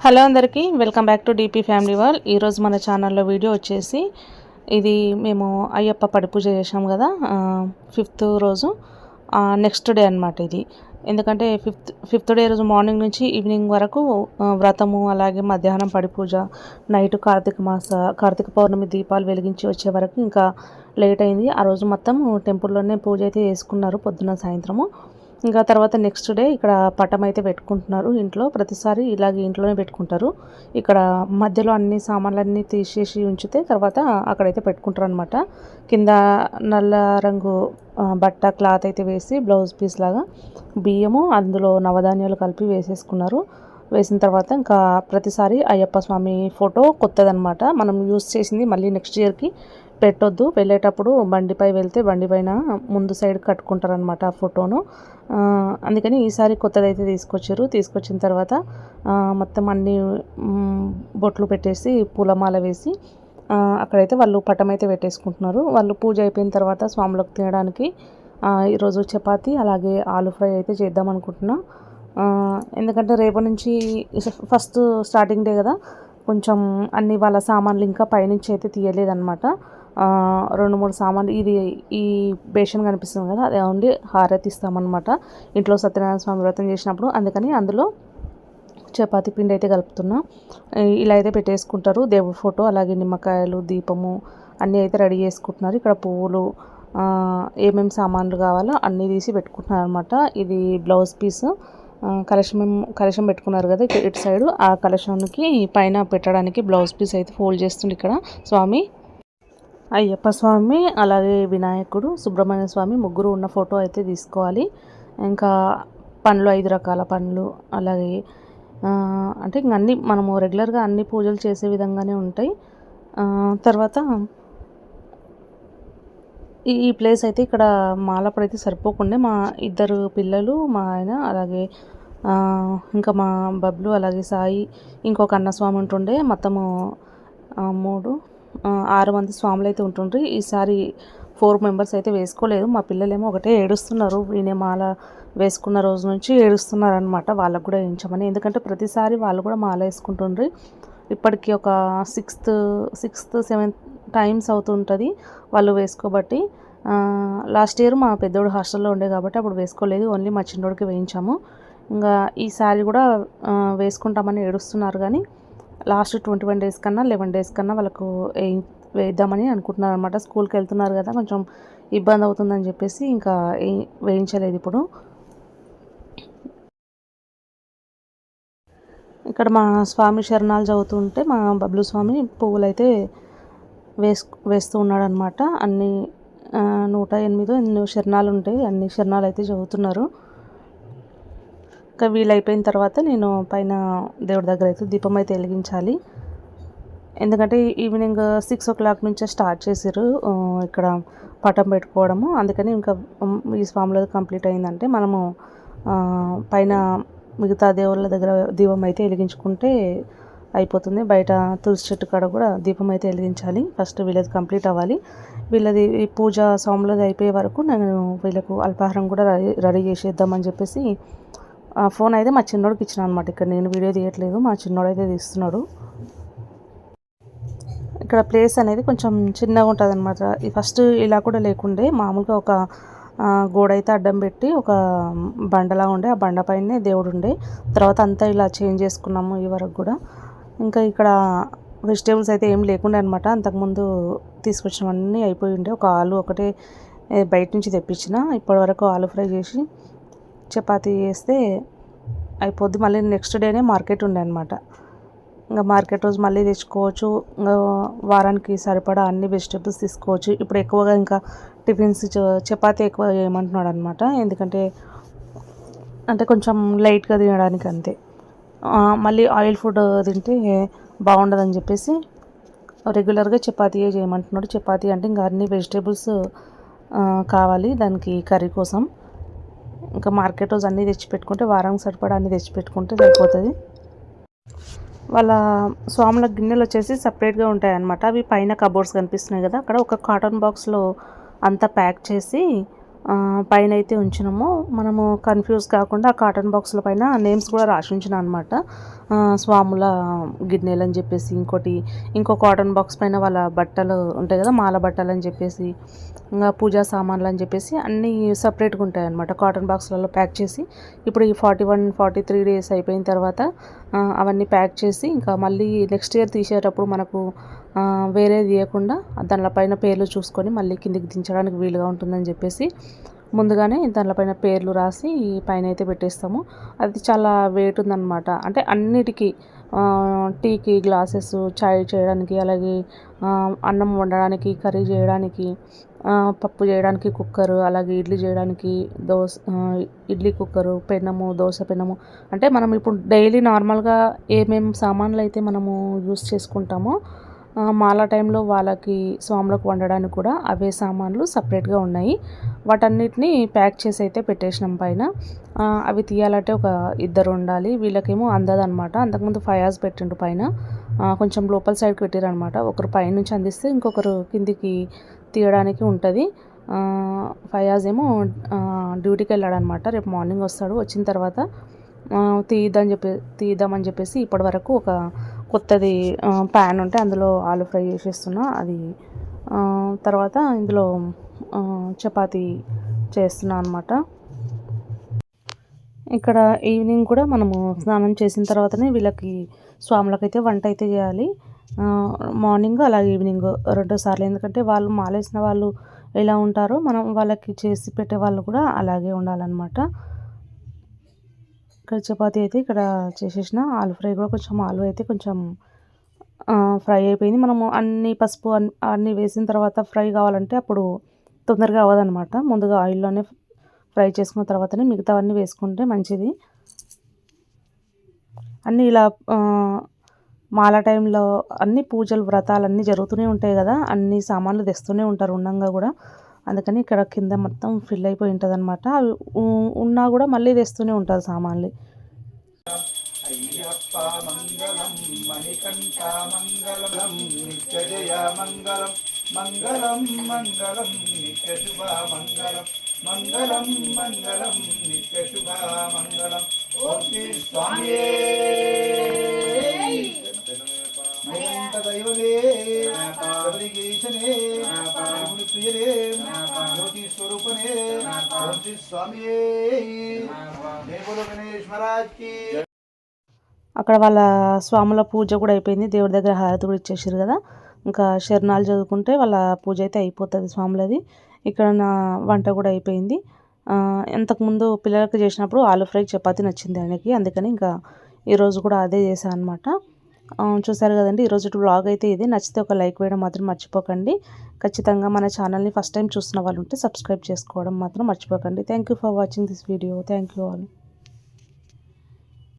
Hello అందరికీ welcome back to DP family wall ఈరోజు మన ఛానల్లో వీడియో వచ్చేసి ఇది మేము అయ్యప్ప పడి పూజ చేసాం కదా ఫిఫ్త్ రోజు నెక్స్ట్ డే అనమాట ఇది. ఎందుకంటే ఫిఫ్త్ ఫిఫ్త్ డే రోజు మార్నింగ్ నుంచి ఈవినింగ్ వరకు వ్రతము అలాగే మధ్యాహ్నం పడిపూజ నైట్ కార్తీక మాస కార్తీక పౌర్ణమి దీపాలు వెలిగించి వచ్చే వరకు ఇంకా లేట్ అయింది. ఆ రోజు మొత్తం టెంపుల్లోనే పూజ అయితే చేసుకున్నారు పొద్దున సాయంత్రము. ఇంకా తర్వాత నెక్స్ట్ డే ఇక్కడ పటం అయితే పెట్టుకుంటున్నారు ఇంట్లో. ప్రతిసారి ఇలాగే ఇంట్లోనే పెట్టుకుంటారు. ఇక్కడ మధ్యలో అన్ని సామాన్లన్నీ తీసేసి ఉంచితే తర్వాత అక్కడైతే పెట్టుకుంటారు అనమాట కింద నల్ల రంగు బట్ట క్లాత్ అయితే వేసి బ్లౌజ్ పీస్ లాగా బియ్యము అందులో నవధాన్యాలు కలిపి వేసేసుకున్నారు. వేసిన తర్వాత ఇంకా ప్రతిసారి అయ్యప్ప స్వామి ఫోటో కొత్తదనమాట మనం యూస్ చేసింది మళ్ళీ నెక్స్ట్ ఇయర్కి పెట్టొద్దు. వెళ్ళేటప్పుడు బండిపై వెళ్తే బండి పైన ముందు సైడ్ కట్టుకుంటారనమాట ఆ ఫోటోను. అందుకని ఈసారి కొత్తదైతే తీసుకొచ్చారు. తీసుకొచ్చిన తర్వాత మొత్తం అన్ని బొట్లు పెట్టేసి పూలమాల వేసి అక్కడైతే వాళ్ళు పటం అయితే పెట్టేసుకుంటున్నారు. వాళ్ళు పూజ అయిపోయిన తర్వాత స్వాములకు తినడానికి ఈరోజు చపాతి అలాగే ఆలు ఫ్రై అయితే చేద్దాం అనుకుంటున్నా. ఎందుకంటే రేపటి నుంచి ఫస్ట్ స్టార్టింగ్ డే కదా. కొంచెం అన్ని వాళ్ళ సామాన్లు ఇంకా పైనుంచి అయితే తీయలేదన్నమాట. రెండు మూడు సామాన్లు ఇది ఈ బేషన్ కనిపిస్తుంది కదా అది ఉండి హారతి ఇస్తామన్నమాట. ఇంట్లో సత్యనారాయణ స్వామి వ్రతం చేసినప్పుడు అందుకని అందులో చపాతీ పిండి అయితే కలుపుతున్నా. ఇలా అయితే పెట్టేసుకుంటారు. దేవుడి ఫోటో అలాగే నిమ్మకాయలు దీపము అన్నీ అయితే రెడీ చేసుకుంటున్నారు. ఇక్కడ పువ్వులు ఏమేమి సామాన్లు కావాలో అన్నీ తీసి పెట్టుకుంటున్నారు అనమాట ఇది బ్లౌజ్ పీస్ కలశం కలశం పెట్టుకున్నారు కదా ఇటు- ఇటు సైడ్. ఆ కలశానికి పైన పెట్టడానికి బ్లౌజ్ పీస్ అయితే ఫోల్డ్ చేస్తుంది ఇక్కడ స్వామి. అయ్యప్ప స్వామి అలాగే వినాయకుడు సుబ్రహ్మణ్య స్వామి ముగ్గురు ఉన్న ఫోటో అయితే తీసుకోవాలి. ఇంకా పండ్లు ఐదు రకాల పండ్లు అలాగే అంటే ఇంక అన్ని మనము రెగ్యులర్గా అన్ని పూజలు చేసే విధంగానే ఉంటాయి. తర్వాత ఈ ఈ ప్లేస్ అయితే ఇక్కడ మాలప్పుడు అయితే సరిపోకుండా. మా ఇద్దరు పిల్లలు మా ఆయన అలాగే ఇంకా మా బబ్లు అలాగే సాయి ఇంకొక అన్న స్వామి ఉంటుండే. మొత్తము మూడు ఆరు మంది స్వాములు అయితే ఉంటుండ్రి. ఈసారి ఫోర్ మెంబర్స్ అయితే వేసుకోలేదు. మా పిల్లలేమో ఒకటే ఏడుస్తున్నారు. ఈయన మాల వేసుకున్న రోజు నుంచి ఏడుస్తున్నారు అనమాట వాళ్ళకు కూడా వేయించమని. ఎందుకంటే ప్రతిసారి వాళ్ళు కూడా మాల వేసుకుంటుండ్రి. ఇప్పటికి ఒక సిక్స్త్ సిక్స్త్ సెవెంత్ టైమ్స్ అవుతుంటుంది వాళ్ళు వేసుకోబట్టి. లాస్ట్ ఇయర్ మా పెద్దోడు హాస్టల్లో ఉండే కాబట్టి అప్పుడు వేసుకోలేదు. ఓన్లీ మా చిన్నోడికి వేయించాము. ఇంకా ఈసారి కూడా వేసుకుంటామని ఏడుస్తున్నారు కానీ లాస్ట్ ట్వంటీ వన్ డేస్ కన్నా లెవెన్ డేస్ కన్నా వాళ్ళకు వేద్దామని అనుకుంటున్నారు అనమాట స్కూల్కి వెళ్తున్నారు కదా కొంచెం ఇబ్బంది అవుతుందని చెప్పేసి ఇంకా వేయించలేదు ఇప్పుడు. ఇక్కడ మా స్వామి శరణాలు చదువుతుంటే మా బబ్లు స్వామి పువ్వులు అయితే వేసు వేస్తూ ఉన్నాడనమాట అన్ని నూట ఎనిమిదో ఎన్నో శరణాలు ఉంటాయి అన్ని శరణాలు అయితే చదువుతున్నారు. ఇంకా వీలైపోయిన అయిపోయిన తర్వాత నేను పైన దేవుడి దగ్గర అయితే దీపం అయితే వెలిగించాలి. ఎందుకంటే ఈవినింగ్ సిక్స్ ఓ క్లాక్ నుంచే స్టార్ట్ చేసారు ఇక్కడ పటం పెట్టుకోవడము. అందుకని ఇంకా ఈ స్వామిలో కంప్లీట్ అయిందంటే మనము పైన మిగతా దేవుళ్ళ దగ్గర దీపం అయితే వెలిగించుకుంటే అయిపోతుంది. బయట తులసి చెట్టు కాడ కూడా దీపం అయితే వెలిగించాలి. ఫస్ట్ వీళ్ళది కంప్లీట్ అవ్వాలి. వీళ్ళది ఈ పూజ స్వాములది అయిపోయే వరకు నేను వీళ్ళకు అల్పాహారం కూడా రెడీ రెడీ చేసేద్దామని చెప్పేసి ఆ ఫోన్ అయితే మా చిన్నోడికి ఇచ్చిన అనమాట ఇక్కడ నేను వీడియో తీయట్లేదు మా చిన్నోడు అయితే తీస్తున్నాడు. ఇక్కడ ప్లేస్ అనేది కొంచెం చిన్నగా ఉంటుంది అనమాట ఫస్ట్ ఇలా కూడా లేకుండే మామూలుగా ఒక గోడ అయితే అడ్డం పెట్టి ఒక బండలా ఉండే. ఆ బండ పైనే దేవుడు ఉండే తర్వాత అంతా ఇలా చేంజ్ చేసుకున్నాము ఈ వరకు కూడా. ఇంకా ఇక్కడ వెజిటేబుల్స్ అయితే ఏం లేకుండే అనమాట అంతకుముందు తీసుకొచ్చినవన్నీ అయిపోయి ఉండే. ఒక ఆలు ఒకటే బయట నుంచి తెప్పించిన. ఇప్పటివరకు ఆలు ఫ్రై చేసి చపాతీ చేస్తే అయిపోద్ది. మళ్ళీ నెక్స్ట్ డేనే మార్కెట్ ఉండే అనమాట ఇంకా మార్కెట్ రోజు మళ్ళీ తెచ్చుకోవచ్చు. ఇంకా వారానికి సరిపడా అన్ని వెజిటేబుల్స్ తీసుకోవచ్చు. ఇప్పుడు ఎక్కువగా ఇంకా టిఫిన్స్ చపాతీ ఎక్కువ చేయమంటున్నాడు అనమాట ఎందుకంటే అంటే కొంచెం లైట్గా తినడానికి అంతే. మళ్ళీ ఆయిల్ ఫుడ్ తింటే బాగుండదని చెప్పేసి రెగ్యులర్గా చపాతీయే చేయమంటున్నాడు. చపాతీ అంటే ఇంకా అన్ని వెజిటేబుల్స్ కావాలి దానికి కర్రీ కోసం. ఇంకా మార్కెట్ రోజు అన్నీ తెచ్చిపెట్టుకుంటే వారానికి సరిపడా అన్నీ తెచ్చిపెట్టుకుంటే సరిపోతుంది. వాళ్ళ స్వాముల గిన్నెలు వచ్చేసి సపరేట్గా ఉంటాయి అన్నమాట అవి పైన కబోర్డ్స్ కనిపిస్తున్నాయి కదా అక్కడ ఒక కాటన్ బాక్స్లో అంతా ప్యాక్ చేసి పైన అయితే ఉంచినాము. మనము కన్ఫ్యూజ్ కాకుండా ఆ కాటన్ బాక్స్ల పైన నేమ్స్ కూడా రాసి ఉంచిన అనమాట స్వాముల గిన్నెలు అని చెప్పేసి ఇంకోటి ఇంకో కాటన్ బాక్స్ పైన వాళ్ళ బట్టలు ఉంటాయి కదా మాల బట్టలు అని చెప్పేసి ఇంకా పూజా సామాన్లు అని చెప్పేసి అన్నీ సపరేట్గా ఉంటాయి అన్నమాట. కాటన్ బాక్స్లలో ప్యాక్ చేసి ఇప్పుడు ఈ forty one forty three days అయిపోయిన తర్వాత అవన్నీ ప్యాక్ చేసి ఇంకా మళ్ళీ నెక్స్ట్ ఇయర్ తీసేటప్పుడు మనకు వేరేది వేరే తీయకుండా దానిపైన పేర్లు చూసుకొని మళ్ళీ కిందికి దించడానికి వీలుగా ఉంటుందని చెప్పేసి ముందుగానే దానిపైన పేర్లు రాసి పైన అయితే పెట్టేస్తాము. అది చాలా వెయిట్ ఉందన్నమాట. అంటే అన్నిటికీ టీకి గ్లాసెస్ చాయ్ చేయడానికి అలాగే అన్నం వండడానికి కర్రీ చేయడానికి పప్పు చేయడానికి కుక్కరు అలాగే ఇడ్లీ చేయడానికి దోశ ఇడ్లీ కుక్కరు పెనము దోశ పెనము అంటే మనం ఇప్పుడు డైలీ నార్మల్గా ఏమేం సామాన్లు అయితే మనము యూస్ చేసుకుంటామో మాల టైంలో వాళ్ళకి స్వాములకు వండడానికి కూడా అవే సామాన్లు సపరేట్గా ఉన్నాయి. వాటన్నిటిని ప్యాక్ చేసి అయితే పెట్టేసినాం పైన. అవి తీయాలంటే ఒక ఇద్దరు ఉండాలి. వీళ్ళకేమో అందదన్నమాట అంతకుముందు ఫైవ్ అవర్స్ పెట్టిండు పైన. కొంచెం లోపల సైడ్కి పెట్టారనమాట ఒకరు పైనుంచి అందిస్తే ఇంకొకరు కిందికి తీయడానికి ఉంటుంది. ఫైవ్ అవర్స్ ఏమో డ్యూటీకి వెళ్ళాడనమాట. రేపు మార్నింగ్ వస్తాడు. వచ్చిన తర్వాత తీద్దామని చెప్పి తీద్దామని చెప్పేసి ఇప్పటి వరకు ఒక కొత్తది ప్యాన్ ఉంటే అందులో ఆలు ఫ్రై చేసేస్తున్నా. అది తర్వాత ఇందులో చపాతి చపాతీ చేస్తున్నా అనమాట ఇక్కడ ఈవినింగ్ కూడా మనము స్నానం చేసిన తర్వాతనే వీళ్ళకి స్వాములకైతే వంట అయితే చేయాలి. మార్నింగ్ అలాగే ఈవినింగ్ రెండు సార్లు. ఎందుకంటే వాళ్ళు మాలేసిన వాళ్ళు ఎలా ఉంటారో మనం వాళ్ళకి చేసి పెట్టే వాళ్ళు కూడా అలాగే ఉండాలన్నమాట. ఇక్కడ చపాతీ అయితే ఇక్కడ చేసేసిన. ఆలు ఫ్రై కూడా కొంచెం ఆలు అయితే కొంచెం ఫ్రై అయిపోయింది. మనము అన్ని పసుపు అన్ని అన్నీ వేసిన తర్వాత ఫ్రై కావాలంటే అప్పుడు తొందరగా అవ్వదన్నమాట. ముందుగా ఆయిల్లోనే ఫ్రై చేసుకున్న తర్వాతనే మిగతావన్నీ వేసుకుంటే మంచిది. అన్నీ ఇలా మాల టైంలో అన్ని పూజలు వ్రతాలు అన్నీ జరుగుతూనే ఉంటాయి కదా. అన్ని సామాన్లు తెస్తూనే ఉంటారు ఉండంగా కూడా. అందుకని ఇక్కడ కింద మొత్తం ఫిల్ అయిపోయి ఉంటుంది అనమాట అవి ఉన్నా కూడా మళ్ళీ తెస్తూనే ఉంటారు సామాన్లు. మంగళం మంగళం నిత్య శుభ మంగళం మంగళం నిత్యశుభ మంగళం మంగళం మంగళం మంగళం. ఓం శ్రీ స్వామియే అక్కడ వాళ్ళ స్వాముల పూజ కూడా అయిపోయింది. దేవుడి దగ్గర హారతి కూడా ఇచ్చేసారు కదా. ఇంకా శరణాలు చదువుకుంటే వాళ్ళ పూజ అయితే అయిపోతుంది స్వాములది. ఇక్కడ నా వంట కూడా అయిపోయింది. ఇంతకుముందు పిల్లలకి చేసినప్పుడు ఆలు ఫ్రై చపాతీ నచ్చింది ఆయనకి. అందుకని ఇంకా ఈరోజు కూడా అదే చేశాను అనమాట చూసారు కదండి ఈరోజు బ్లాగ్ అయితే ఇది. నచ్చితే ఒక లైక్ వేయడం మాత్రం మర్చిపోకండి. ఖచ్చితంగా మన ఛానల్ని ఫస్ట్ టైం చూస్తున్న వాళ్ళు ఉంటే సబ్స్క్రైబ్ చేసుకోవడం మాత్రం మర్చిపోకండి. Thank you for watching this video thank you all